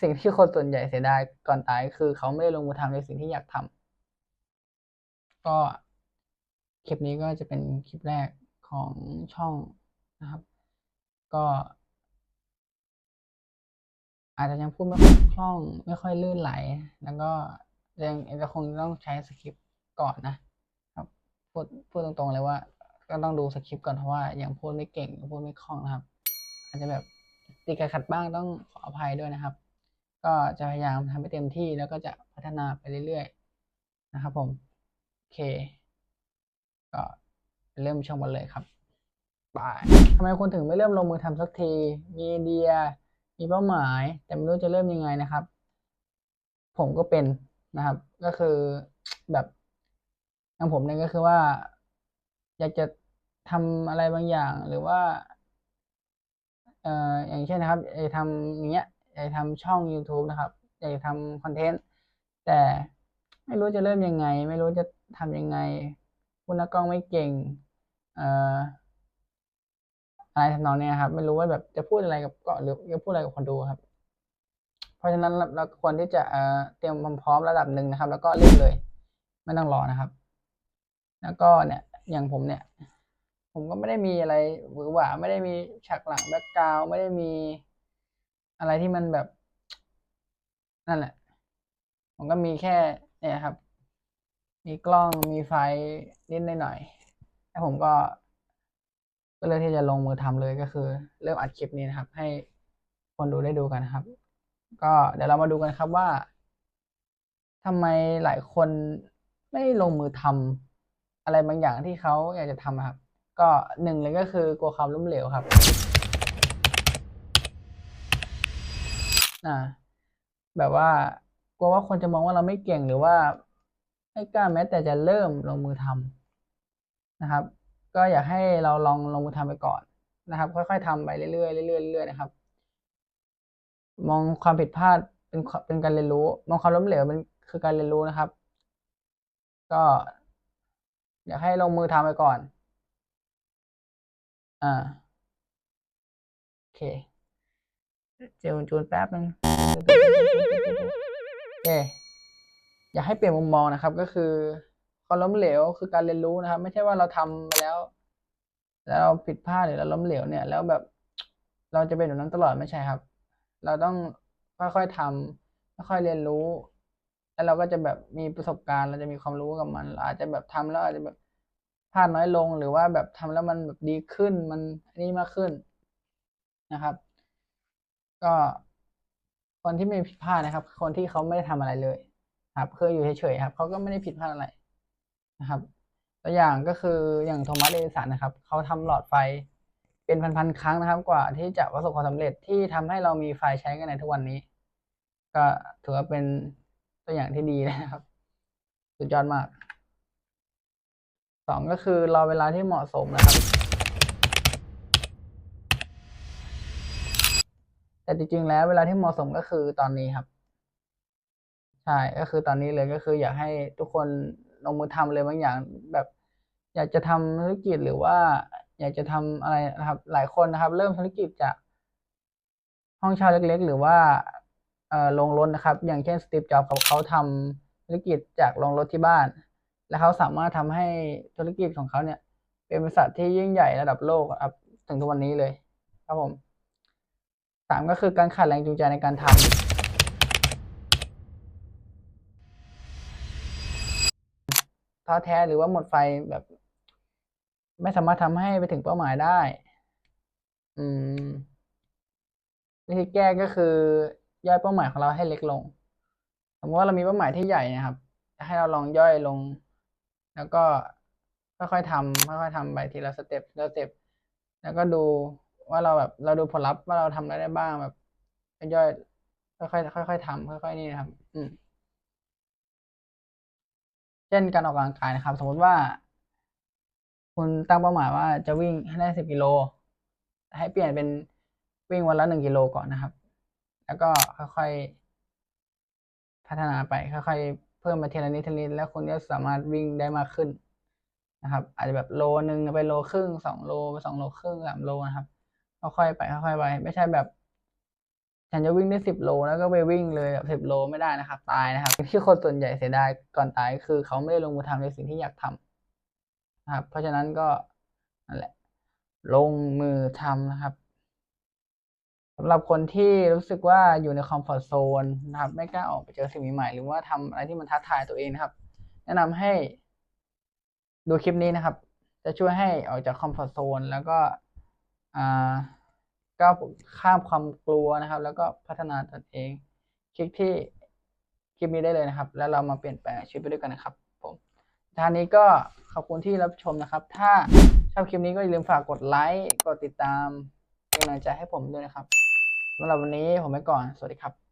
สิ่งที่คนส่วนใหญ่เสียดายก่อนตายคือเขาไม่ได้ลงมือทำในสิ่งที่อยากทำก็คลิปนี้ก็จะเป็นคลิปแรกของช่องนะครับ ก็ อาจจะยังพูดไม่ค่อยคล่อง ไม่ค่อยลื่นไหล แล้วก็ยังจะคงต้องใช้สคริปต์ก่อนนะครับพูดพูดตรงๆเลยว่า ก็ต้องดูสคริปต์ก่อนเพราะว่ายังพูดไม่เก่งพูดไม่คล่องนะครับ อาจจะแบบติดขัดขัดบ้างต้องขออภัยด้วยนะครับ ก็จะพยายามทำให้เต็มที่แล้วก็จะพัฒนาไปเรื่อยๆ นะครับผม โอเค ก็เริ่มชมกันเลยครับบายทำไมคุณถึงไม่เริ่มลงมือทำสักที มีไอเดีย มีเป้าหมาย แต่ไม่รู้จะเริ่มยังไงนะครับ ผมก็เป็นนะครับ ก็คือแบบอย่างผมเนี่ยก็คือว่า อยากจะทำอะไรบางอย่างหรือว่า เอ่ออย่างเช่นนะครับอยากจะทำอย่างเงี้ย อยากจะทำช่อง YouTube นะครับ อยากจะทำคอนเทนต์แต่ไม่รู้จะเริ่มยังไง ไม่รู้จะทำยังไงพูดหน้ากล้องไม่เก่งเอ่ออะไรทำนองนี้ครับ ไม่รู้ว่าแบบจะพูดอะไรกับก็หรือจะพูดอะไรกับคนดูครับ เพราะฉะนั้นเราเราควรที่จะเอ่อเตรียมความพร้อมระดับหนึ่งนะครับ แล้วก็เล่นเลย ไม่ต้องรอนะครับ แล้วก็เนี่ยอย่างผมเนี่ย ผมก็ไม่ได้มีอะไรหวือหวาไม่ได้มีฉากหลังแบ็กกราวไม่ได้มี อะไรที่มันแบบ นั่นแหละ ผมก็มีแค่ เนี่ยครับ มีกล้องมีไฟนิดหน่อยแล้วผมก็ก็เลยที่จะลงมือทำเลยก็คือ เริ่มอัดคลิปนี้นะครับ ให้คนดูได้ดูกันครับ ก็เดี๋ยวเรามาดูกันครับว่าทำไมหลายคนไม่ลงมือทำอะไรบางอย่างที่เขาอยากจะทำครับ ก็หนึ่งเลยก็คือกลัวความล้มเหลวครับ อ่า แบบว่ากลัวว่าคนจะมองว่าเราไม่เก่งหรือว่าไม่กล้าแม้แต่จะเริ่มลงมือทำนะครับ ก็อยากให้เราลองลงมือทำไปก่อนนะครับ ค่อย ๆทำไปเรื่อยๆเรื่อยๆเรื่อยๆนะครับ มองความผิดพลาดเป็นเป็นการเรียนรู้ มองความล้มเหลวเป็นคือการเรียนรู้นะครับ ก็ อยากให้ลงมือทำไปก่อน อ่าโอเค เจลจูนแป๊บนึงโอเคอยากให้เปลี่ยนมุมมองนะครับ ก็คือความล้มเหลวคือการเรียนรู้นะครับ ไม่ใช่ว่าเราทำไปแล้ว แล้วเราผิดพลาดหรือเราล้มเหลวเนี่ย แล้วแบบเราจะเป็นแบบนั้นตลอดไม่ใช่ครับ เราต้องค่อยๆทำค่อยๆเรียนรู้ แล้วเราก็จะแบบมีประสบการณ์เราจะมีความรู้กับมันเราอาจจะแบบทำแล้วอาจจะแบบพลาดน้อยลงหรือว่าแบบทำแล้วมันแบบดีขึ้นมันอันนี้มากขึ้นนะครับ ก็คนที่ไม่ผิดพลาดนะครับ คนที่เขาไม่ได้ทำอะไรเลย ครับคืออยู่เฉยๆครับเขาก็ไม่ได้ผิดพลาดอะไรนะครับตัวอย่างก็คืออย่างโทมัสเอดิสันนะครับเขาทำหลอดไฟเป็นพันๆครั้งนะครับ กว่าที่จะประสบความสำเร็จที่ทำให้เรามีไฟใช้กันในทุกวันนี้ ก็ถือว่าเป็นตัวอย่างที่ดีเลยนะครับ สุดยอดมากสองก็คือรอเวลาที่เหมาะสมนะครับ แต่จริงๆแล้วเวลาที่เหมาะสมก็คือตอนนี้ครับ ใช่ก็คือตอนนี้เลยก็คือ อยากให้ทุกคนลงมือทำเลยบางอย่าง แบบ อยากจะทำธุรกิจหรือว่า อยากจะทำอะไรนะครับ หลายคนนะครับ เริ่มธุรกิจจากห้องเช่าเล็ก ๆ หรือว่าเอ่อโรงรถนะครับ อย่างเช่นสตีฟจ็อบส์เขาเขาทำธุรกิจจากโรงรถที่บ้าน แล้วเขาสามารถทำให้ธุรกิจของเขาเนี่ย เป็นบริษัทที่ยิ่งใหญ่ระดับโลกครับถึงทุกวันนี้เลย ครับผม สามก็คือการขาดแรงจูงใจในการทำท้อแท้หรือว่าหมดไฟแบบ ไม่สามารถทำให้ไปถึงเป้าหมายได้ อืมวิธีแก้ก็คือย่อยเป้าหมายของเราให้เล็กลง สมมติว่าเรามีเป้าหมายที่ใหญ่นะครับ ให้เราลองย่อยลง แล้วก็ค่อยๆทำค่อยๆทำไปทีละสเต็ปละสเต็ปแล้วก็ดู ว่าเราแบบเราดูผลลัพธ์ว่าเราทำอะไรได้บ้างแบบย่อยค่อยๆค่อยๆทำค่อยๆนี่นะครับ อืม เช่นการออกกำลังกายนะครับ สมมติว่า คุณตั้งเป้าหมายว่าจะวิ่งให้ได้สิบกิโล ให้เปลี่ยนเป็นวิ่งวันละหนึ่งกิโลก่อนนะครับ แล้วก็ค่อยๆพัฒนาไปค่อยๆเพิ่มมาทีละนิดทีละนิดแล้วคุณก็สามารถวิ่งได้มากขึ้นนะครับ อาจจะแบบโลหนึ่งไปโลครึ่งสองโลไปสองโลครึ่งสามโลนะครับ ค่อยๆไปค่อยๆไป ไม่ใช่แบบ ฉันจะวิ่งได้สิบโลแล้วก็ไปวิ่งเลยแบบสิบโลไม่ได้นะครับ ตายนะครับ ที่คนส่วนใหญ่เสียดายก่อนตายคือเขาไม่ได้ลงมือทำในสิ่งที่อยากทำนะครับ เพราะฉะนั้นก็นั่นแหละ ลงมือทำนะครับสำหรับคนที่รู้สึกว่าอยู่ในคอมฟอร์ z โซนนะครับ ไม่กล้าออกไปเจอสิ่งใหม่ๆหรือว่าทำอะไรที่มันท้าทายตัวเองนะครับ แนะนำให้ดูคลิปนี้นะครับ จะช่วยให้ออกจากคอมฟอร์ z โซนแล้วก็ ก้าวข้ามความกลัวนะครับ แล้วก็พัฒนาตนเอง คลิกที่คลิปนี้ได้เลยนะครับ แล้วเรามาเปลี่ยนแปลงชีวิตไปด้วยกันนะครับ ผมทางนี้ก็ขอบคุณที่รับชมนะครับ ถ้าชอบคลิปนี้ก็อย่าลืมฝากกดไลค์กดติดตามเป็นกำลังใจให้ผมด้วยนะครับสำหรับวันนี้ผมไปก่อน สวัสดีครับ